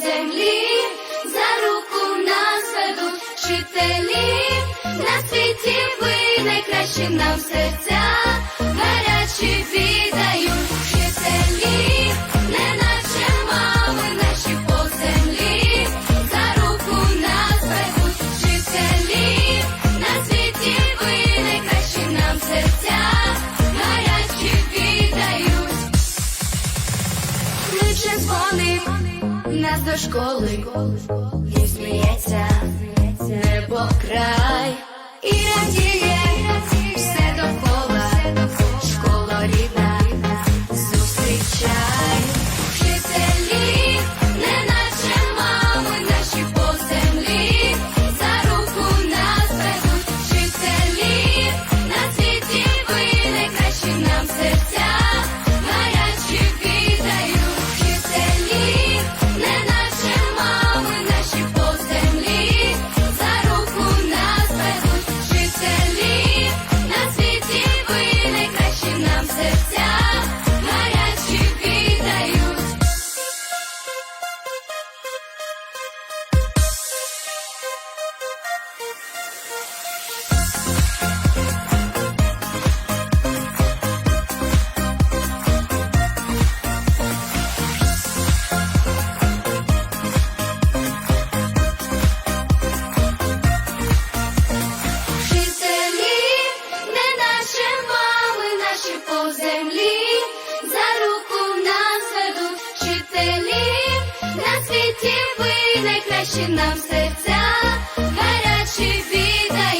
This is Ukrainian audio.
землі, за руку нас ведуть вчителі, на світі ви найкращі нам серця, гарячі віддають вчителі. нас до школи і сміється небо край і раді. найкращі нам серця, гарячі відає.